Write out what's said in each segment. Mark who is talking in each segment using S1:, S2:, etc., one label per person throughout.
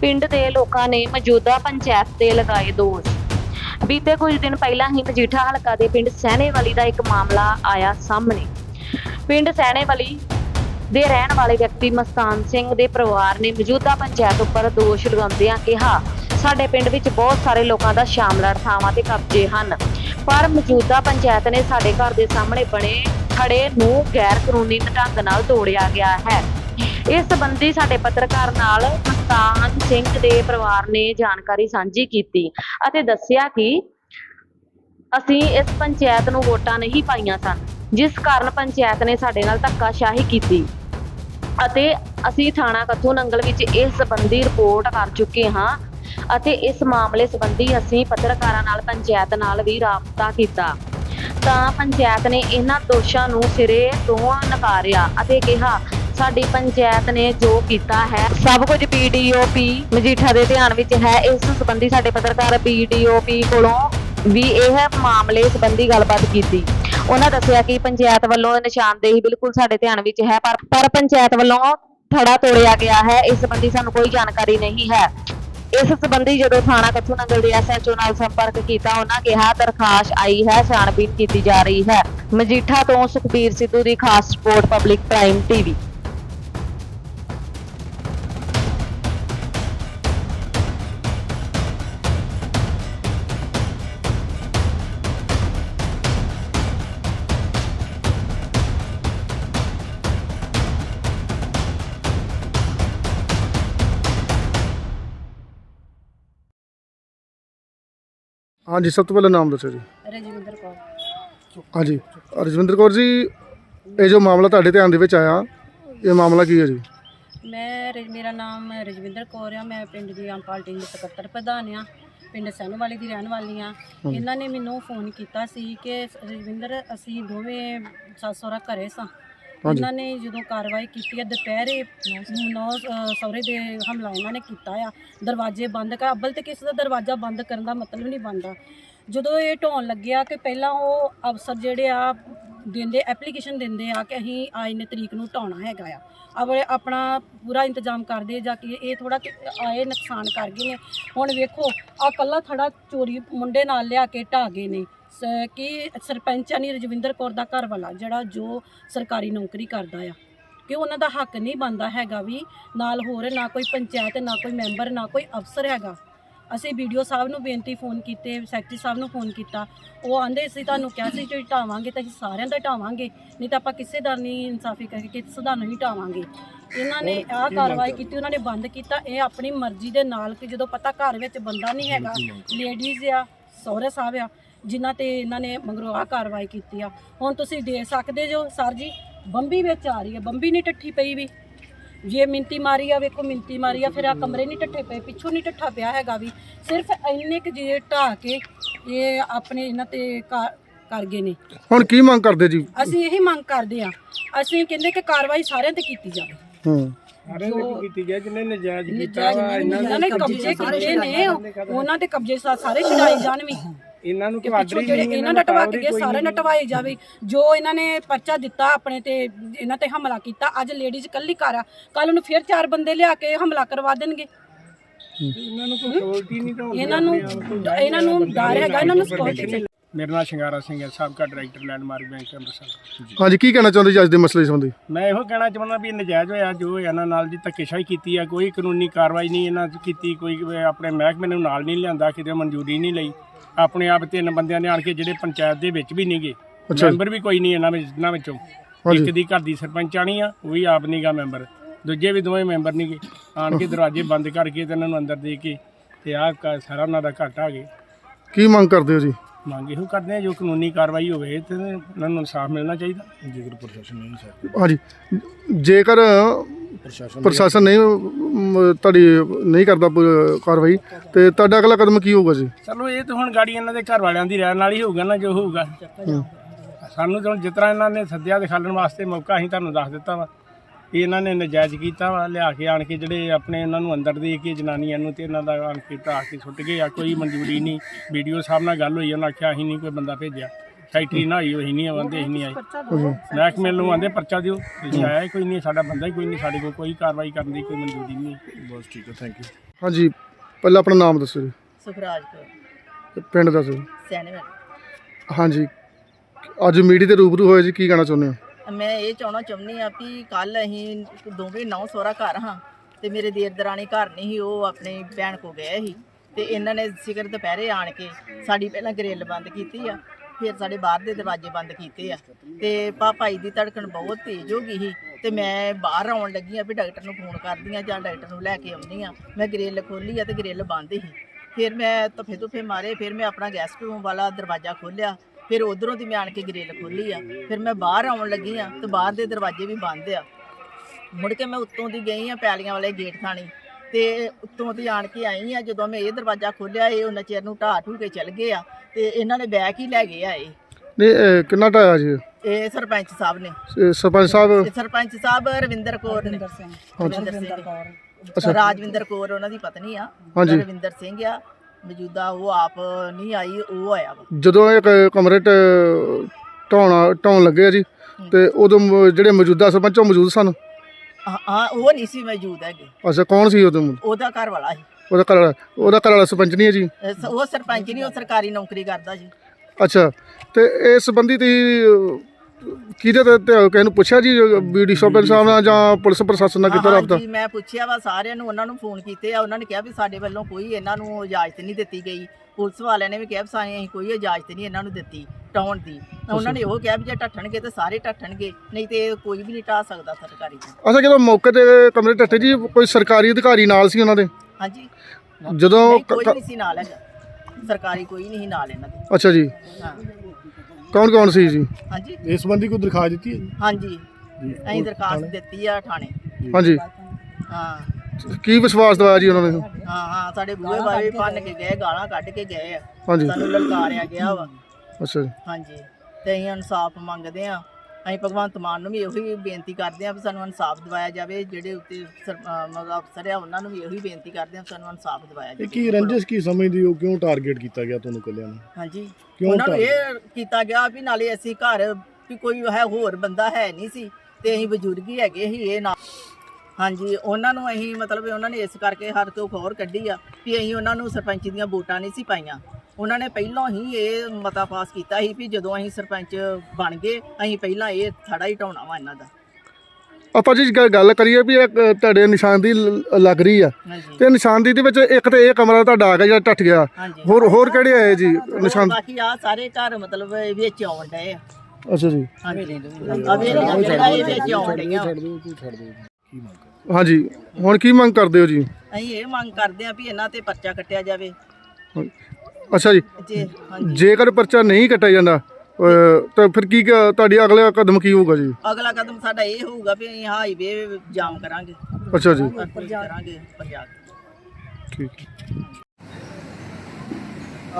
S1: ਪਿੰਡ ਦੇ ਲੋਕਾਂ ਨੇ ਮੌਜੂਦਾ ਪੰਚਾਇਤ ਤੇ ਲਗਾਏ ਦੋਸ਼। ਬੀਤੇ ਕੁਝ ਦਿਨ ਪਹਿਲਾਂ ਹੀ ਮਜੀਠਾ ਹਲਕਾ ਦੇ ਪਿੰਡ ਸਹਿਣੇਵਾਲੀ ਦਾ ਇੱਕ ਮਾਮਲਾ ਆਇਆ ਸਾਹਮਣੇ। ਪਿੰਡ ਸਹਿਣੇਵਾਲੀ ਦੇ ਰਹਿਣ ਵਾਲੇ ਵਿਅਕਤੀ ਮਸਤਾਨ ਸਿੰਘ ਦੇ ਪਰਿਵਾਰ ਨੇ ਮੌਜੂਦਾ ਪੰਚਾਇਤ ਉੱਪਰ ਦੋਸ਼ ਲਗਾਉਂਦਿਆਂ ਕਿਹਾ, ਸਾਡੇ ਪਿੰਡ ਵਿੱਚ ਬਹੁਤ ਸਾਰੇ ਲੋਕਾਂ ਦਾ ਸ਼ਾਮਲਾੜ ਥਾਵਾਂ ਤੇ ਕਬਜ਼ੇ ਹਨ, ਪਰ ਮੌਜੂਦਾ ਪੰਚਾਇਤ ਨੇ ਸਾਡੇ ਘਰ ਦੇ ਸਾਹਮਣੇ ਬਣੇ ਖੜੇ ਨੂੰ ਗੈਰ ਕਾਨੂੰਨੀ ਢੰਗ ਨਾਲ ਤੋੜਿਆ ਗਿਆ ਹੈ। ਇਸ ਸੰਬੰਧੀ ਸਾਡੇ ਪੱਤਰਕਾਰ ਨਾਲ ਮਸਤਾਨ ਸਿੰਘ ਦੇ ਪਰਿਵਾਰ ਨੇ ਜਾਣਕਾਰੀ ਸਾਂਝੀ ਕੀਤੀ ਅਤੇ ਦੱਸਿਆ ਕਿ ਅਸੀਂ ਇਸ ਪੰਚਾਇਤ ਨੂੰ ਵੋਟਾਂ ਨਹੀਂ ਪਾਈਆਂ ਸਨ, ਜਿਸ ਕਾਰਨ ਪੰਚਾਇਤ ਨੇ ਸਾਡੇ ਨਾਲ ਧੱਕਾਸ਼ਾਹੀ ਕੀਤੀ ਅਤੇ ਅਸੀਂ ਥਾਣਾ ਕੱਥੂ ਨੰਗਲ ਵਿੱਚ ਇਸ ਸੰਬੰਧੀ ਰਿਪੋਰਟ ਕਰ ਚੁੱਕੇ ਹਾਂ ਅਤੇ ਇਸ ਮਾਮਲੇ ਸੰਬੰਧੀ ਅਸੀਂ ਪੱਤਰਕਾਰਾਂ ਨਾਲ ਪੰਚਾਇਤ ਨਾਲ ਵੀ ਰਾਬਤਾ ਕੀਤਾ। ਤਾਂ ਪੰਚਾਇਤ ਨੇ ਇਹਨਾਂ ਦੋਸ਼ਾਂ ਨੂੰ ਸਿਰੇ ਤੋਂ ਨਕਾਰਿਆ ਅਤੇ ਕਿਹਾ ਸਾਡੀ ਪੰਚਾਇਤ ਨੇ ਜੋ ਕੀਤਾ ਹੈ, ਸਭ ਕੁਝ ਪੀਡੀਓਪੀ ਮਜੀਠਾ ਦੇ ਧਿਆਨ ਵਿੱਚ ਹੈ। ਇਸ ਸੰਬੰਧੀ ਸਾਡੇ ਪੱਤਰਕਾਰ ਪੀਡੀਓਪੀ ਕੋਲੋਂ ਵੀ ਇਹ ਮਾਮਲੇ ਸੰਬੰਧੀ ਗੱਲਬਾਤ ਕੀਤੀ। ਉਹਨਾਂ ਦੱਸਿਆ ਕਿ ਪੰਚਾਇਤ ਵੱਲੋਂ ਨਿਸ਼ਾਨਦੇਹੀ ਬਿਲਕੁਲ ਸਾਡੇ ਧਿਆਨ ਵਿੱਚ ਹੈ, ਪਰ ਪਰ ਪੰਚਾਇਤ ਵੱਲੋਂ ਥੜਾ ਤੋੜਿਆ ਗਿਆ ਹੈ। ਇਸ ਸੰਬੰਧੀ ਸਾਨੂੰ ਕੋਈ ਜਾਣਕਾਰੀ ਨਹੀਂ ਹੈ। ਇਸ ਸੰਬੰਧੀ ਜਦੋਂ ਥਾਣਾ ਕੱਥੂ ਨਗਰ ਦੇ ਐਸਐਚਓ ਨਾਲ ਸੰਪਰਕ ਕੀਤਾ, ਉਹਨਾਂ ਕਿਹਾ ਦਰਖਾਸਤ ਆਈ ਹੈ, ਛਾਣਬੀਨ ਕੀਤੀ ਜਾ ਰਹੀ ਹੈ। ਮਜੀਠਾ ਤੋਂ ਸੁਖਬੀਰ ਸਿੱਧੂ ਦੀ ਖਾਸ ਰਿਪੋਰਟ, ਪਬਲਿਕ ਪ੍ਰਾਈਮ ਟੀਵੀ।
S2: ਹਾਂਜੀ ਸਭ ਤੋਂ ਪਹਿਲਾਂ ਨਾਮ ਦੱਸੋ ਜੀ।
S3: ਰਜਿੰਦਰ ਕੌਰ।
S2: ਹਾਂਜੀ ਰਜਵਿੰਦਰ ਕੌਰ ਜੀ ਇਹ ਜੋ ਮਾਮਲਾ ਤੁਹਾਡੇ ਧਿਆਨ ਦੇ ਵਿੱਚ ਆਇਆ ਇਹ ਮਾਮਲਾ ਕੀ ਹੈ ਜੀ?
S3: ਮੈਂ ਮੇਰਾ ਨਾਮ ਰਜਵਿੰਦਰ ਕੌਰ ਆ ਮੈਂ ਪਿੰਡ ਦੀ ਆਮ ਪਾਰਟੀ ਦੀ ਸਕੱਤਰ ਪ੍ਰਧਾਨ ਆ ਪਿੰਡ ਸੈਨੋਵਾਲੀ ਦੀ ਰਹਿਣ ਵਾਲੀ ਆ। ਇਹਨਾਂ ਨੇ ਮੈਨੂੰ ਫੋਨ ਕੀਤਾ ਸੀ ਕਿ ਰਜਵਿੰਦਰ ਅਸੀਂ ਦੋਵੇਂ ਸੱਸ ਸਹੁਰਾ ਘਰੇ ਸਾਂ। ਉਹਨਾਂ ਨੇ ਜਦੋਂ ਕਾਰਵਾਈ ਕੀਤੀ ਹੈ, ਦੁਪਹਿਰੇ ਨੌ ਸਹੁਰੇ ਦੇ ਹਮਲਾ ਇਹਨਾਂ ਨੇ ਕੀਤਾ ਆ। ਦਰਵਾਜ਼ੇ ਬੰਦ ਕਰ, ਅੱਬਲ ਤੇ ਕਿਸੇ ਦਾ ਦਰਵਾਜ਼ਾ ਬੰਦ ਕਰਨ ਦਾ ਮਤਲਬ ਨਹੀਂ ਬਣਦਾ। ਜਦੋਂ ਇਹ ਢੋਣ ਲੱਗਿਆ ਕਿ ਪਹਿਲਾਂ ਉਹ ਅਫਸਰ ਜਿਹੜੇ ਆ, ਦਿੰਦੇ ਐਪਲੀਕੇਸ਼ਨ ਦਿੰਦੇ ਆ ਕਿ ਅਸੀਂ ਆਏ ਨੇ ਤਰੀਕ ਨੂੰ ਢਾਉਣਾ ਹੈਗਾ ਆ। ਆਪਣੇ ਆਪਣਾ ਪੂਰਾ ਇੰਤਜ਼ਾਮ ਕਰਦੇ ਜਾਂ ਕਿ ਇਹ ਥੋੜਾ ਆਏ ਨੁਕਸਾਨ ਕਰ ਗਏ ਨੇ। ਹੁਣ ਵੇਖੋ ਆ ਕੱਲਾ ਥੜਾ ਚੋਰੀ ਮੁੰਡੇ ਨਾਲ ਲਿਆ ਕੇ ਢਾ ਗਏ ਨੇ। ਸ- ਕਿ ਸਰਪੰਚਾਨੀ ਰਜਵਿੰਦਰ ਕੌਰ ਦਾ ਘਰ ਵਾਲਾ ਜਿਹੜਾ ਜੋ ਸਰਕਾਰੀ ਨੌਕਰੀ ਕਰਦਾ ਆ ਕਿ ਉਹਨਾਂ ਦਾ ਹੱਕ ਨਹੀਂ ਬਣਦਾ ਹੈਗਾ ਵੀ ਨਾਲ ਹੋਰ ਨਾ ਕੋਈ ਪੰਚਾਇਤ ਨਾ ਕੋਈ ਮੈਂਬਰ ਨਾ ਕੋਈ ਅਫਸਰ ਹੈਗਾ। ਅਸੀਂ ਵੀਡੀਓ ਸਾਹਿਬ ਨੂੰ ਬੇਨਤੀ ਫੋਨ ਕੀਤੇ ਸੈਕਟਰੀ ਸਾਹਿਬ ਨੂੰ ਫੋਨ ਕੀਤਾ। ਉਹ ਆਂਦੇ ਅਸੀਂ ਤੁਹਾਨੂੰ ਕਿਹਾ ਸੀ ਜੇ ਢਾਵਾਂਗੇ ਤਾਂ ਅਸੀਂ ਸਾਰਿਆਂ ਦਾ ਢਾਵਾਂਗੇ। ਨਹੀਂ ਤਾਂ ਆਪਾਂ ਕਿਸੇ ਦਾ ਨਹੀਂ ਇਨਸਾਫੀ ਕਰਕੇ ਕਿਸੇ ਦਾ ਨਹੀਂ ਢਾਵਾਂਗੇ। ਇਹਨਾਂ ਨੇ ਆਹ ਕਾਰਵਾਈ ਕੀਤੀ ਉਹਨਾਂ ਨੇ ਬੰਦ ਕੀਤਾ। ਇਹ ਆਪਣੀ ਮਰਜ਼ੀ ਦੇ ਨਾਲ ਕਿ ਜਦੋਂ ਪਤਾ ਘਰ ਵਿੱਚ ਬੰਦਾ ਨਹੀਂ ਹੈਗਾ ਲੇਡੀਜ਼ ਆ ਸਹੁਰੇ ਸਾਹਿਬ ਆ ਜਿਨ੍ਹਾਂ ਤੇ ਇਹਨਾਂ ਨੇ ਮਗਰੋਂ ਆਹ ਕਾਰਵਾਈ ਕੀਤੀ ਆ। ਹੁਣ ਤੁਸੀਂ ਦੇ ਸਕਦੇ ਜੋ ਸਰ ਜੀ ਬੰਬੀ ਵਿੱਚ ਆ ਰਹੀ ਹੈ। ਬੰਬੀ ਨਹੀਂ ਟੱਠੀ ਪਈ ਵੀ। ਜੇ ਮਿੰਤੀ ਮਾਰੀ ਆ ਵੇਖੋ ਮਿੰਤੀ ਮਾਰੀ ਆ ਫਿਰ ਆ ਕਮਰੇ ਨਹੀਂ ਟੱਠੇ ਪਏ ਪਿੱਛੋਂ ਨਹੀਂ ਟੱਠਾ ਪਿਆ ਹੈਗਾ ਵੀ। ਸਿਰਫ ਇੰਨੇ ਕੁ ਜੇ ਢਾ ਕੇ ਇਹ ਆਪਣੇ ਇਹਨਾਂ ਤੇ ਕਾ- ਕਰ ਗਏ ਨੇ।
S2: ਹੁਣ ਕੀ ਮੰਗ ਕਰਦੇ ਜੀ?
S3: ਅਸੀਂ ਇਹੀ ਮੰਗ ਕਰਦੇ ਆ। ਅਸੀਂ ਕਹਿੰਦੇ ਕਿ ਕਾਰਵਾਈ ਸਾਰਿਆਂ ਤੇ ਕੀਤੀ ਜਾਵੇ।
S2: ਹੂੰ।
S3: ਇਹਨਾਂ ਨੇ ਕਬਜ਼ੇ ਕੀਤੇ ਨੇ ਉਹਨਾਂ ਦੇ ਕਬਜ਼ੇ ਸਾ- ਸਾਰੇ ਛਡਾਏ ਜਾਣ ਵੀ
S4: ਇਹਨਾਂ ਨੂੰ
S3: ਪਿੱਛੋਂ ਜਿਹੜੇ ਇਹਨਾਂ ਦਾ ਟਵਾ ਕੇ ਗਏ ਸਾਰੇ ਨਟਵਾਏ ਜਾਵੇ। ਜੋ ਇਹਨਾਂ ਨੇ ਪਰਚਾ ਦਿੱਤਾ ਆਪਣੇ ਤੇ ਇਹਨਾਂ ਤੇ ਹਮਲਾ ਕੀਤਾ ਅੱਜ ਲੇਡੀਜ਼ ਕੱਲੀ ਘਰ ਆ। ਕੱਲ ਨੂੰ ਫਿਰ ਚਾਰ ਬੰਦੇ ਲਿਆ ਕੇ ਹਮਲਾ ਕਰਵਾ ਦੇਣਗੇ।
S4: ਇਹਨਾਂ ਨੂੰ ਕੋਈ ਸਹੂਲਤ ਹੀ ਨਹੀਂ ਤਾਂ
S3: ਇਹਨਾਂ ਨੂੰ ਇਹਨਾਂ ਨੂੰ ਡਰ ਹੈਗਾ ਇਹਨਾਂ ਨੂੰ ਸਕਿਉਰਟੀ ਚਾਹੀਦੀ
S4: ਮੇਰਾ ਨਾਮ ਸ਼ਿੰਗਾਰਾ ਸਿੰਘ ਹੈ ਸਾਬਕਾ ਡਾਇਰੈਕਟਰ ਲੈਂਡਮਾਰਕ ਬੈਂਕ ਅੰਮ੍ਰਿਤਸਰ
S2: ਹਾਂਜੀ ਕੀ ਕਹਿਣਾ ਚਾਹੁੰਦੇ ਜੀ ਅੱਜ ਦੇ ਮਸਲੇ ਸੰਬੰਧੀ?
S4: ਮੈਂ ਇਹੋ ਕਹਿਣਾ ਚਾਹੁੰਦਾ ਵੀ ਇਹ ਨਜਾਇਜ਼ ਹੋਇਆ ਜੋ ਇਹਨਾਂ ਨਾਲ ਦੀ ਧੱਕੇਸ਼ਾਹੀ ਕੀਤੀ ਹੈ ਕੋਈ ਕਾਨੂੰਨੀ ਕਾਰਵਾਈ ਨਹੀਂ ਇਹਨਾਂ ਕੀਤੀ ਕੋਈ ਆਪਣੇ ਮਹਿਕਮੇ ਨੂੰ ਨਾਲ ਨਹੀਂ ਲਿਆਂਦਾ ਕਿਤੇ ਮਨਜ਼ੂਰੀ ਨਹੀਂ ਲਈ। ਆਪਣੇ ਆਪ ਤਿੰਨ ਬੰਦਿਆਂ ਨੇ ਆਣ ਕੇ ਜਿਹੜੇ ਪੰਚਾਇਤ ਦੇ ਵਿੱਚ ਵੀ ਨਹੀਂਗੇ
S2: ਅੱਛਾ।
S4: ਮੈਂਬਰ ਵੀ ਕੋਈ ਨਹੀਂ ਇਹਨਾਂ ਵਿੱਚ ਇਹਨਾਂ ਵਿੱਚੋਂ।
S2: ਹਾਂਜੀ।
S4: ਇੱਕ ਦੀ ਘਰ ਦੀ ਸਰਪੰਚਾਣੀ ਆ ਉਹ ਵੀ ਆਪ ਨਹੀਂਗਾ ਮੈਂਬਰ। ਦੂਜੇ ਵੀ ਦੋਵੇਂ ਮੈਂਬਰ ਨਹੀਂਗੇ ਆਣ ਕੇ ਦਰਵਾਜ਼ੇ ਬੰਦ ਕਰਕੇ ਤੇ ਇਹਨਾਂ ਨੂੰ ਅੰਦਰ ਦੇ ਕੇ ਤੇ ਆਹ ਕ- ਸਾਰਾ ਉਹਨਾਂ ਦਾ ਘਾਟਾ ਆ ਗਿਆ।
S2: ਕੀ ਮੰਗ ਕਰਦੇ ਹੋ ਜੀ?
S4: ਮੰਗ ਇਹੋ ਕਰਦੇ ਆ ਜੋ ਕਾਨੂੰਨੀ ਕਾਰਵਾਈ ਹੋਵੇ ਤੇ ਉਹਨਾਂ ਨੂੰ ਇਨਸਾਫ ਮਿਲਣਾ ਚਾਹੀਦਾ। ਜੇਕਰ ਪ੍ਰਸ਼ਾਸਨ ਨਹੀਂ
S2: ਹਾਂਜੀ। ਜੇਕਰ ਪ੍ਰਸ਼ਾਸਨ ਨਹੀਂ ਤੁਹਾਡੀ ਨਹੀਂ ਕਰਦਾ ਪ- ਕਾਰਵਾਈ ਤੇ ਤੁਹਾਡਾ ਅਗਲਾ ਕਦਮ ਕੀ ਹੋਊਗਾ ਜੀ?
S4: ਚਲੋ ਇਹ ਤਾਂ ਹੁਣ ਗਾੜੀ ਇਹਨਾਂ ਦੇ ਘਰ ਵਾਲਿਆਂ ਦੀ ਰਹਿਣ ਨਾਲ ਹੀ ਹੋਊਗਾ ਨਾ ਜੋ ਹੋਊਗਾ। ਸਾਨੂੰ ਤਾਂ ਹੁਣ ਜਿਸ ਤਰ੍ਹਾਂ ਇਹਨਾਂ ਨੇ ਸੱਦਿਆ ਦਿਖਾਲਣ ਵਾਸਤੇ ਮੌਕਾ ਅਸੀਂ ਤੁਹਾਨੂੰ ਦੱਸ ਦਿੱਤਾ ਵਾ। ਵੀ ਇਹਨਾਂ ਨੇ ਨਜਾਇਜ਼ ਕੀਤਾ ਵਾ ਲਿਆ ਕੇ ਆਣ ਕੇ ਜਿਹੜੇ ਆਪਣੇ ਇਹਨਾਂ ਨੂੰ ਅੰਦਰ ਦੇ ਕੇ ਜਨਾਨੀਆਂ ਨੂੰ ਤੇ ਇਹਨਾਂ ਦਾ ਆਣ ਕੇ ਢਾਹ ਕੇ ਸੁੱਟ ਗਏ ਆ ਕੋਈ ਮਨਜ਼ੂਰੀ ਨਹੀਂ। ਵੀਡੀਓ ਸਾਹਿਬ ਨਾਲ ਗੱਲ ਹੋਈ ਉਹਨਾਂ ਆਖਿਆ ਅਸੀਂ ਨਹੀਂ ਕੋਈ ਬੰਦਾ ਭੇਜਿਆ। ਫੈਕਟਰੀ ਨਾ ਹੋਈ ਅਸੀਂ ਨਹੀਂ ਆਉਂਦੇ ਅਸੀਂ ਨਹੀਂ ਆਏ। ਮਹਿਕਮੇ ਨੂੰ ਆਂਦੇ ਪਰਚਾ ਦਿਓ। ਤੁਸੀਂ ਆਇਆ ਹੀ ਕੋਈ ਨਹੀਂ ਸਾਡਾ ਬੰਦਾ ਹੀ ਕੋਈ ਨਹੀਂ ਸਾਡੇ ਕੋਲ ਕੋਈ ਕਾਰਵਾਈ ਕਰਨ ਦੀ ਕੋਈ ਮਨਜ਼ੂਰੀ ਨਹੀਂ
S2: ਬਸ ਠੀਕ ਹੈ ਥੈਂਕ ਯੂ ਹਾਂਜੀ ਪਹਿਲਾਂ ਆਪਣਾ ਨਾਮ ਦੱਸੋ ਜੀ।
S5: ਸੁਖਰਾਜ
S2: ਤੇ ਪਿੰਡ ਦੱਸੋ ਜੀ।
S5: ਸੈਣੇ
S2: ਹਾਂਜੀ। ਅੱਜ ਮੀਡੀਆ ਤੇ ਰੂਬਰੂ ਹੋਏ ਜੀ ਕੀ ਕਹਿਣਾ ਚਾਹੁੰਦੇ ਹੋ?
S5: ਮੈਂ ਇਹ ਚਾਹਣਾ ਚਾਹੁੰਦੀ ਆ ਵੀ ਕੱਲ ਅਸੀਂ ਦੋਵੇਂ ਨੌ ਸੋਹਰਾ ਘਰ ਹਾਂ ਤੇ ਮੇਰੇ ਦੇਰ ਦਰਾਣੀ ਘਰ ਨਹੀਂ ਸੀ, ਉਹ ਆਪਣੇ ਭੈਣ ਕੋ ਗਏ ਸੀ ਤੇ ਇਹਨਾਂ ਨੇ ਸਿਖਰ ਦੁਪਹਿਰੇ ਆਣ ਕੇ ਸਾਡੀ ਪਹਿਲਾਂ ਗ੍ਰਿਲ ਬੰਦ ਕੀਤੀ ਆ, ਫਿਰ ਸਾਡੇ ਬਾਹਰ ਦੇ ਦਰਵਾਜ਼ੇ ਬੰਦ ਕੀਤੇ ਆ ਤੇ ਪਾਪਾਈ ਦੀ ਧੜਕਣ ਬਹੁਤ ਤੇਜ਼ ਹੋ ਗਈ ਸੀ ਤੇ ਮੈਂ ਬਾਹਰ ਆਉਣ ਲੱਗੀ ਆ ਵੀ ਡਾਕਟਰ ਨੂੰ ਫੋਨ ਕਰਦੀ ਆ ਜਾਂ ਡਾਕਟਰ ਨੂੰ ਲੈ ਕੇ ਆਉਂਦੀ ਆ ਮੈਂ ਗ੍ਰਿਲ ਖੋਲੀ ਆ ਤੇ ਗ੍ਰਿਲ ਬੰਦ ਸੀ। ਫਿਰ ਮੈਂ ਧੱਫੇ ਧੁੱਫੇ ਮਾਰੇ, ਫਿਰ ਮੈਂ ਆਪਣਾ ਗੈਸਟ ਰੂਮ ਵਾਲਾ ਦਰਵਾਜ਼ਾ ਖੋਲ੍ਹਿਆ ਫਿਰ ਉਧਰੋਂ ਦੀ ਮੈਂ ਆਣ ਕੇ ਗ੍ਰਿਲ ਖੋਲੀ ਆ। ਫਿਰ ਮੈਂ ਬਾਹਰ ਆਉਣ ਲੱਗੀ ਆ ਤੇ ਬਾਹਰ ਦੇ ਦਰਵਾਜ਼ੇ ਵੀ ਬੰਦ ਆ। ਮੁੜ ਕੇ ਮੈਂ ਉੱਤੋਂ ਦੀ ਗਈ ਆ ਪੈਲੀਆਂ ਵਾਲੇ ਗੇਟ ਥਾਣੀ ਤੇ ਉੱਤੋਂ ਦੀ ਆਣ ਕੇ ਆਈ ਆ ਜਦੋਂ ਮੈਂ ਇਹ ਦਰਵਾਜ਼ਾ ਖੋਲ੍ਹਿਆ ਇਹ ਉਹਨਾਂ ਚਿਰ ਨੂੰ ਢਾਹ ਢੂ ਕੇ ਚਲ ਗਏ ਆ ਤੇ ਇਹਨਾਂ ਨੇ ਬੈਕ ਹੀ ਲੈ ਗਏ ਆ ਇਹ।
S2: ਨਹੀਂ ਇਹ ਕਿੰਨਾ ਟਾਇਆ ਜੀ?
S5: ਇਹ ਸਰਪੰਚ ਸਾਹਿਬ ਨੇ।
S2: ਇਹ ਸਰਪੰਚ ਸਾਹਿਬ?
S5: ਇਹ ਸਰਪੰਚ ਸਾਹਿਬ ਰਵਿੰਦਰ ਕੌਰ ਨੇ। ਰਵਿੰਦਰ ਸਿੰਘ। ਰਾਜਵਿੰਦਰ ਕੌਰ ਉਹਨਾਂ ਦੀ ਪਤਨੀ ਆ।
S2: ਹਾਂਜੀ।
S5: ਰਵਿੰਦਰ ਸਿੰਘ ਆ। ਮੌਜੂਦਾ ਉਹ ਆਪ ਨਹੀਂ ਆਈ ਉਹ ਆਇਆ ਵਾ।
S2: ਜਦੋਂ ਇਹ ਕ- ਕਮਰੇ ਟ ਢਾਉਣਾ ਢਾਉਣ ਲੱਗੇ ਆ ਜੀ ਤੇ ਉਦੋਂ ਮ- ਜਿਹੜੇ ਮੌਜੂਦਾ ਸਰਪੰਚ ਉਹ ਮੌਜੂਦ ਸਨ?
S5: ਹਾਂ ਹਾਂ, ਉਹ ਨਹੀਂ ਸੀ ਮੌਜੂਦ ਹੈਗੇ।
S2: ਅੱਛਾ ਕੌਣ ਸੀ ਉਦੋਂ?
S5: ਉਹਦਾ ਘਰ ਵਾਲਾ ਸੀ।
S2: ਉਹਦਾ ਘਰ ਵਾਲਾ ਉਹਦਾ ਘਰ ਵਾਲਾ ਸਰਪੰਚ ਨਹੀਂ ਹੈ ਜੀ?
S5: ਸ- ਉਹ ਸਰਪੰਚ ਨਹੀਂ ਉਹ ਸਰਕਾਰੀ ਨੌਕਰੀ ਕਰਦਾ ਜੀ
S2: ਅੱਛਾ ਤੇ ਇਸ ਸੰਬੰਧੀ ਤੁਸੀਂ ਕਿਹਦੇ ਤੇ ਤੇ ਕਿਸੇ ਨੂੰ ਪੁੱਛਿਆ ਜੀ ਬੀਡੀ ਸਰਪੰਚ ਸਾਹਿਬ ਨਾਲ ਜਾਂ ਪੁਲਿਸ ਪ੍ਰਸ਼ਾਸਨ ਨਾਲ ਕੀਤਾ ਰਾਬਤਾ?
S5: ਹਾਂਜੀ ਮੈਂ ਪੁੱਛਿਆ ਵਾ ਸਾਰਿਆਂ ਨੂੰ ਉਹਨਾਂ ਨੂੰ ਫੋਨ ਕੀਤੇ ਆ ਉਹਨਾਂ ਨੇ ਕਿਹਾ ਵੀ ਸਾਡੇ ਵੱਲੋਂ ਕੋਈ ਇਹਨਾਂ ਨੂੰ ਇਜਾਜ਼ਤ ਨਹੀਂ ਦਿੱਤੀ ਗਈ। ਪੁਲਿਸ ਵਾਲਿਆਂ ਨੇ ਵੀ ਕਿਹਾ ਵੀ ਸਾਨੂੰ ਅਸੀਂ ਕੋਈ ਇਜਾਜ਼ਤ ਨਹੀਂ ਇਹਨਾਂ ਨੂੰ ਦਿੱਤੀ ਟਾਉਣ ਦੀ। ਉਹਨਾਂ ਨੇ ਉਹ ਕਿਹਾ ਵੀ ਜੇ ਢੱਠਣਗੇ ਤੇ ਸਾਰੇ ਢੱਠਣਗੇ ਨਹੀਂ ਤੇ ਕੋਈ ਵੀ ਨਹੀਂ ਢਾ ਸਕਦਾ ਸਰਕਾਰੀ।
S2: ਅੱਛਾ ਜਦੋਂ ਮੌਕੇ ਤੇ ਕਮਰੇ ਟੱਟੇ ਜੀ ਕੋਈ ਸਰਕਾਰੀ ਅਧਿਕਾਰੀ ਨਾਲ ਸੀ ਉਹਨਾਂ ਦੇ?
S5: ਹਾਂਜੀ
S2: ਜਦੋਂ
S5: ਕੋਈ ਨਹੀਂ ਸੀ ਨਾਲ ਹੈਗਾ। ਸਰਕਾਰੀ ਕੋਈ ਨਹੀਂ ਸੀ ਨਾਲ ਇਹਨਾਂ ਦੇ।
S2: ਅੱਛਾ ਜੀ।
S5: ਹਾਂ।
S2: ਕੌਣ ਕੌਣ ਸੀ ਜੀ?
S5: ਹਾਂਜੀ।
S2: ਇਸ ਸੰਬੰਧੀ ਕੋਈ ਦਰਖਾਸਤ ਦਿੱਤੀ ਹੈ
S5: ਹਾਂਜੀ। ਅਸੀਂ ਦਰਖਾਸਤ ਦਿੱਤੀ ਆ ਥਾਣੇ।
S2: ਹਾਂਜੀ।
S5: ਹਾਂ।
S2: ਕੀ ਵਿਸ਼ਵਾਸ ਦਵਾਇਆ ਜੀ ਉਹਨਾਂ ਨੇ?
S5: ਹਾਂ ਹਾਂ ਸਾਡੇ ਬੂਹੇ ਬਾਰੇ ਭੰਨ ਕੇ ਗਏ ਗਾਲਾਂ ਕੱਢ ਕੇ ਗਏ ਆ।
S2: ਹਾਂਜੀ।
S5: ਸਾਨੂੰ ਲਲਕਾਰਿਆ ਗਿਆ ਵਾ।
S2: ਅੱਛਾ ਜੀ।
S5: ਹਾਂਜੀ। ਤੇ ਅਸੀਂ ਇਨਸਾਫ ਮੰਗਦੇ ਆ। ਅਸੀਂ ਭਗਵੰਤ ਮਾਨ ਨੂੰ ਵੀ ਇਹੀ ਬੇਨਤੀ ਕਰਦੇ ਆ ਵੀ ਸਾਨੂੰ ਇਨਸਾਫ ਦਿਵਾਇਆ ਜਾਵੇ ਜਿਹੜੇ ਉੱਤੇ ਸਰ- ਅਹ ਮਤਲਬ ਅਫਸਰ ਆ ਉਹਨਾਂ ਨੂੰ ਵੀ ਇਹੀ ਬੇਨਤੀ ਕਰਦੇ ਵੀ ਸਾਨੂੰ ਇਨਸਾਫ ਦਿਵਾਇਆ
S6: ਇਹ
S5: ਜਾਵੇ।
S6: ਕੀ ਰੰਜਿਸ਼ ਕੀ ਸਮਝਦੀ ਹੋ? ਕਿਉਂ ਟਾਰਗੇਟ ਕੀਤਾ ਗਿਆ ਤੁਹਾਨੂੰ ਕੱਲਿਆਂ ਨੂੰ?
S5: ਹਾਂਜੀ।
S6: ਕਿਉਂ
S5: ਉਹਨਾਂ ਨੂੰ? ਇਹ ਕੀਤਾ ਗਿਆ ਵੀ ਨਾਲੇ ਅਸੀਂ ਘਰ ਵੀ ਕੋਈ ਹੈ ਹੋਰ ਬੰਦਾ ਹੈ ਨਹੀਂ ਸੀ ਤੇ ਅਸੀਂ ਬਜ਼ੁਰਗ ਹੀ ਹੈਗੇ ਸੀ ਇਹ ਨਾ ਹਾਂਜੀ ਉਹਨਾਂ ਨੂੰ ਅਸੀਂ ਮਤਲਬ ਉਹਨਾਂ ਨੇ ਇਸ ਕਰਕੇ ਹਰ ਤੋਂ ਖੋਰ ਕੱਢੀ ਆ ਵੀ ਅਸੀਂ ਉਹਨਾਂ ਨੂੰ ਸਰਪੰਚ ਦੀਆਂ ਵੋਟਾਂ ਨਹੀਂ ਸੀ ਪਾਈਆਂ। ਉਹਨਾਂ ਨੇ ਪਹਿਲਾਂ ਹੀ ਇਹ ਮਤਾ ਪਾਸ ਕੀਤਾ ਸੀ ਵੀ ਜਦੋਂ ਅਸੀਂ ਸਰਪੰਚ ਬਣ ਗਏ ਅਸੀਂ ਪਹਿਲਾਂ ਇਹ ਥੜਾ ਹੀ ਢਾਉਣਾ ਵਾ ਇਹਨਾਂ ਦਾ।
S2: ਆਪਾਂ ਜੀ ਗ- ਗੱਲ ਕਰੀਏ ਵੀ ਇਹ ਤੁਹਾਡੇ ਨਿਸ਼ਾਨਦੀ ਲ- ਲੱਗ ਰਹੀ ਆ।
S5: ਹਾਂਜੀ।
S2: ਤੇ ਨਿਸ਼ਾਨਦੀ ਦੇ ਵਿੱਚ ਇੱਕ ਤੇ ਇਹ ਕਮਰਾ ਤੁਹਾਡਾ ਆ ਗਿਆ ਜਿਹੜਾ ਟੱਟ ਗਿਆ।
S5: ਹਾਂਜੀ।
S2: ਹੋਰ ਹੋਰ ਕਿਹੜੇ ਆਏ ਜੀ ਨਿਸ਼ਾਨ?
S5: ਬਾਕੀ ਆ ਸਾਰੇ ਘਰ ਮਤਲਬ ਇਹ ਵਿੱਚ ਆਉਣ ਡਏ ਆ।
S2: ਅੱਛਾ ਜੀ।
S5: ਹਾਂਜੀ। ਅਵੇਲੀਆਂ ਜਿਹੜਾ ਇਹ ਵਿੱਚ ਆਉਣ ਡਈਆਂ
S2: ਹਾਂਜੀ। ਹੁਣ ਕੀ ਮੰਗ ਕਰਦੇ ਹੋ ਜੀ?
S5: ਅਸੀਂ ਇਹ ਮੰਗ ਕਰਦੇ ਆ ਵੀ ਇਹਨਾਂ ਤੇ ਪਰਚਾ ਕੱਟਿਆ ਜਾਵੇ।
S2: ਅੱਛਾ ਜੀ।
S5: ਜੇ ਹਾਂਜੀ।
S2: ਜੇਕਰ ਪਰਚਾ ਨਹੀਂ ਕੱਟਿਆ ਜਾਂਦਾ ਅਹ, ਤਾਂ ਫਿਰ ਕੀ ਕ- ਤੁਹਾਡੀ ਅਗਲਾ ਕਦਮ ਕੀ ਹੋਊਗਾ ਜੀ?
S5: ਅਗਲਾ ਕਦਮ ਸਾਡਾ ਇਹ ਹੋਊਗਾ ਵੀ ਅਸੀਂ ਹਾਈਵੇ ਜਾਮ ਕਰਾਂਗੇ।
S2: ਅੱਛਾ ਜੀ।
S5: ਕਰਾਂਗੇ ਪੰਜਾਬ
S2: ਠੀਕ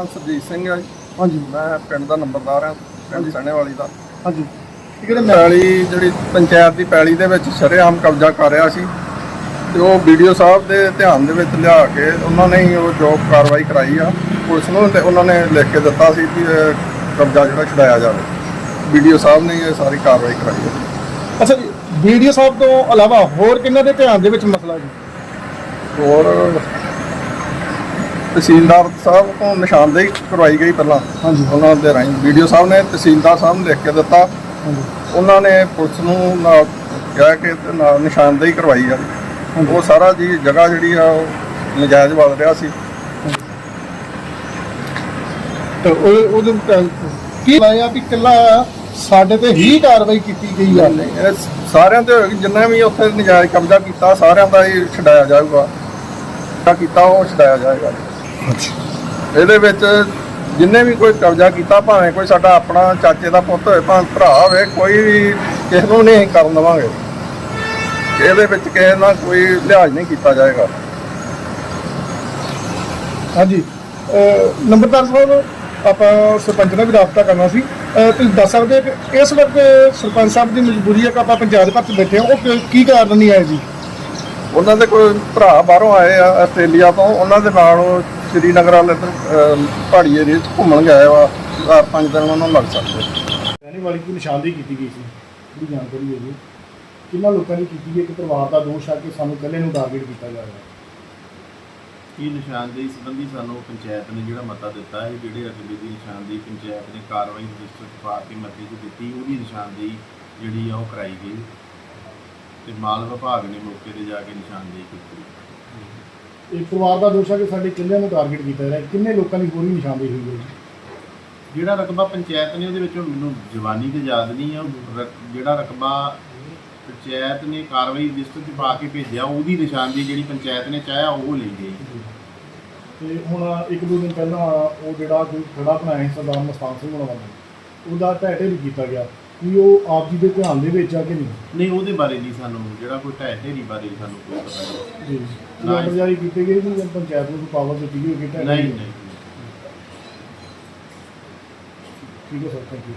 S7: ਸਰਜੀਤ ਸਿੰਘ ਹੈ
S2: ਹਾਂਜੀ।
S7: ਮੈਂ ਪਿੰਡ ਦਾ ਨੰਬਰਦਾਰ ਹਾਂ ਪਿੰਡ ਸਣੇਵਾਲੀ ਦਾ।
S2: ਹਾਂਜੀ।
S7: ਪੈਲੀ ਜਿਹੜੀ ਪੰਚਾਇਤ ਦੀ ਪੈਲੀ ਦੇ ਵਿੱਚ ਸ਼ਰੇਆਮ ਕਬਜ਼ਾ ਕਰ ਰਿਹਾ ਸੀ ਤੇ ਉਹ ਵੀਡੀਓ ਸਾਹਿਬ ਦੇ ਧਿਆਨ ਦੇ ਵਿੱਚ ਲਿਆ ਕੇ ਉਹਨਾਂ ਨੇ ਹੀ ਉਹ ਜੋ ਕਾਰਵਾਈ ਕਰਾਈ ਆ। ਪੁਲਿਸ ਨੂੰ ਤੇ ਉਹਨਾਂ ਨੇ ਲਿਖ ਕੇ ਦਿੱਤਾ ਸੀ ਕਿ ਇਹ ਕਬਜ਼ਾ ਜਿਹੜਾ ਛਡਾਇਆ ਜਾਵੇ। ਵੀਡੀਓ ਸਾਹਿਬ ਨੇ ਇਹ ਸਾਰੀ ਕਾਰਵਾਈ ਕਰਾਈ ਹੈ।
S2: ਅੱਛਾ ਜੀ ਵੀਡੀਓ ਸਾਹਿਬ ਤੋਂ ਇਲਾਵਾ ਹੋਰ ਕਿੰਨਾਂ ਦੇ ਧਿਆਨ ਦੇ ਵਿੱਚ ਮਸਲਾ ਜੀ?
S7: ਹੋਰ ਤਹਿਸੀਲਦਾਰ ਸਾਹਿਬ ਤੋਂ ਨਿਸ਼ਾਨਦੇਹੀ ਕਰਵਾਈ ਗਈ ਪਹਿਲਾਂ।
S2: ਹਾਂਜੀ।
S7: ਉਹਨਾਂ ਦੇ ਰਾਹੀਂ ਵੀਡੀਓ ਸਾਹਿਬ ਨੇ ਤਹਿਸੀਲਦਾਰ ਸਾਹਿਬ ਨੂੰ ਲਿਖ ਕੇ ਦਿੱਤਾ। ਉਹਨਾਂ ਨੇ ਪੁਲਿਸ ਨੂੰ ਨਾਲ ਕਿਹਾ ਕਿ ਤੇ ਨਾਲ ਨਿਸ਼ਾਨਦੇਹੀ ਕਰਵਾਈ ਆ ਉਹ ਸਾਰਾ ਜੀ ਜਗ੍ਹਾ ਜਿਹੜੀ ਆ ਉਹ ਨਜਾਇਜ਼ ਵਲ ਰਿਹਾ ਸੀ
S2: ਤੇ ਉਹ ਉਹਦੇ ਕੀ ਲਾਇਆ ਵੀ ਕਿੱਲਾ ਸਾਡੇ ਤੇ ਹੀ ਕਾਰਵਾਈ ਕੀਤੀ ਗਈ ਆ?
S7: ਇਹ ਸਾਰਿਆਂ ਤੇ ਹੋਏਗੀ, ਜਿੰਨੇ ਵੀ ਉੱਥੇ ਨਜਾਇਜ਼ ਕਬਜ਼ਾ ਕੀਤਾ ਸਾਰਿਆਂ ਦਾ ਹੀ ਛਡਾਇਆ ਜਾਊਗਾ। ਕਬਜ਼ਾ ਕੀਤਾ ਉਹ ਛਡਾਇਆ ਜਾਏਗਾ। ਇਹਦੇ ਵਿੱਚ ਜਿੰਨੇ ਵੀ ਕੋਈ ਕਬਜ਼ਾ ਕੀਤਾ ਭਾਵੇਂ ਕੋਈ ਸਾਡਾ ਆਪਣਾ ਚਾਚੇ ਦਾ ਪੁੱਤ ਹੋਵੇ ਭਾਵੇਂ ਭਰਾ ਹੋਵੇ ਕੋਈ ਵੀ ਕਿਸੇ ਨੂੰ ਨਹੀਂ ਅਸੀਂ ਕਰਨ ਦੇਵਾਂਗੇ। ਇਹਦੇ ਵਿੱਚ ਕਿਸੇ ਨਾਲ ਕੋਈ ਲਿਹਾਜ਼ ਨਹੀਂ ਕੀਤਾ ਜਾਏਗਾ।
S2: ਹਾਂਜੀ। ਅਹ ਨੰਬਰਦਾਰ ਸਾਹਿਬ ਆਪਾਂ ਸਰਪੰਚ ਨਾਲ ਵੀ ਰਾਬਤਾ ਕਰਨਾ ਸੀ। ਅਹ ਤੁਸੀਂ ਦੱਸ ਸਕਦੇ ਹੋ ਕਿ ਇਸ ਵਕਤ ਸਰਪੰਚ ਸਾਹਿਬ ਦੀ ਮਜਬੂਰੀ ਹੈ ਕਿ ਆਪਾਂ ਪੰਚਾਇਤ ਘਰ 'ਚ ਬੈਠੇ ਹਾਂ। ਉਹ ਕਿ- ਕੀ ਕਾਰਨ ਨਹੀਂ ਆਏ ਜੀ?
S7: ਉਹਨਾਂ ਦੇ ਕੋਈ ਭਰਾ ਬਾਹਰੋਂ ਆਏ ਆ ਆਸਟ੍ਰੇਲੀਆ ਤੋਂ। ਉਹਨਾਂ ਦੇ ਨਾਲ ਉਹ ਸ਼੍ਰੀਨਗਰ ਵਾਲੇ ਇੱਧਰ, ਪਹਾੜੀ ਏਰੀਆ 'ਚ ਘੁੰਮਣ ਗਏ ਵਾ ਚਾਰ ਪੰਜ ਦਿਨ ਉਹਨਾਂ ਨੂੰ ਲੱਗ ਸਕਦੇ
S6: ਰਹਿਣੇ ਵਾਲੀ ਕੋਈ ਨਿਸ਼ਾਨਦੇਹੀ ਕੀਤੀ ਗਈ ਸੀ? ਪੂਰੀ ਜਾਣਕਾਰੀ ਹੈ ਜੀ। ਕਿੰਨਾ ਲੋਕਾਂ ਨੇ ਕੀਤੀ ਹੈ ਕਿ ਪਰਿਵਾਰ ਦਾ ਦੋਸ਼ ਆ ਕਿ ਸਾਨੂੰ ਕੱਲੇ ਨੂੰ ਟਾਰਗੇਟ ਕੀਤਾ ਜਾ ਰਿਹਾ
S8: ਇਹ ਨਿਸ਼ਾਨਦੇਹੀ ਸੰਬੰਧੀ ਸਾਨੂੰ ਪੰਚਾਇਤ ਨੇ ਜਿਹੜਾ ਮਤਾ ਦਿੱਤਾ ਹੈ ਜਿਹੜੇ ਅਗਲੇ ਦੀ ਨਿਸ਼ਾਨਦੇਹੀ ਪੰਚਾਇਤ ਨੇ ਕਾਰਵਾਈ ਰਜਿਸਟਰ ਪਾ ਕੇ ਮਤੇ 'ਚ ਦਿੱਤੀ ਉਹਦੀ ਨਿਸ਼ਾਨਦੇਹੀ ਜਿਹੜੀ ਆ ਉਹ ਕਰਾਈ ਗਈ ਤੇ ਮਾਲ ਵਿਭਾਗ ਨੇ ਮੌਕੇ ਤੇ ਜਾ ਕੇ ਨਿਸ਼ਾਨਦੇਹੀ ਕੀਤੀ
S6: ਇਹ ਪਰਿਵਾਰ ਦਾ ਦੋਸ਼ ਹੈ ਕਿ ਸਾਡੇ ਕਿੱਲਿਆਂ ਨੂੰ ਟਾਰਗੇਟ ਕੀਤਾ ਜਾ ਰਿਹਾ ਕਿੰਨੇ ਲੋਕਾਂ ਦੀ ਪੂਰੀ ਨਿਸ਼ਾਨਦੇਹੀ ਹੋਈ ਹੈ ਜੀ?
S8: ਜਿਹੜਾ ਰਕਬਾ ਪੰਚਾਇਤ ਨੇ ਉਹਦੇ ਵਿੱਚੋਂ ਮੈਨੂੰ ਜਵਾਨੀ ਤੇ ਯਾਦ ਨਹੀਂ ਆ ਉਹ ਰ- ਜਿਹੜਾ ਰਕਬਾ ਪੰਚਾਇਤ ਨੇ ਕਾਰਵਾਈ ਰਜਿਸਟਰ 'ਚ ਪਾ ਕੇ ਭੇਜਿਆ ਉਹਦੀ ਨਿਸ਼ਾਨਦੇਹੀ ਜਿਹੜੀ ਪੰਚਾਇਤ ਨੇ ਚਾਹਿਆ ਉਹ ਲਈ ਗਈ।
S6: ਤੇ ਹੁਣ ਇੱਕ ਦੋ ਦਿਨ ਪਹਿਲਾਂ ਉਹ ਜਿਹੜਾ ਕੋਈ ਖੜਾ ਬਣਾਇਆ ਸੀ ਸਰਦਾਰ ਮਸਤਾਨ ਸਿੰਘ ਹੋਣਾ ਵੱਲੋਂ ਉਹਦਾ ਢਹਿ ਢੇਰੀ ਕੀਤਾ ਗਿਆ। ਕੀ ਉਹ ਆਪ ਜੀ ਦੇ ਧਿਆਨ ਦੇ ਵਿੱਚ ਆ ਕਿ ਨਹੀਂ?
S8: ਨਹੀਂ ਉਹਦੇ ਬਾਰੇ ਨਹੀਂ ਸਾਨੂੰ ਜਿਹੜਾ ਕੋਈ ਢਹਿ ਢੇਰੀ ਬਾਰੇ ਸਾਨੂੰ ਕੋਈ ਪਤਾ ਨਹੀਂ।
S6: ਜੀ
S8: ਨਾ।
S6: ਜਾਰੀ ਕੀਤੇ ਗਏ ਕਿ ਪੰਚਾਇਤ ਨੂੰ ਪਾਵਰ ਦਿੱਤੀ ਗਈ ਕਿ ਢਹਿ
S8: ਨਹੀਂ? ਨਹੀਂ।
S6: ਠੀਕ ਹੈ ਸਰ ਥੈਂਕ ਯੂ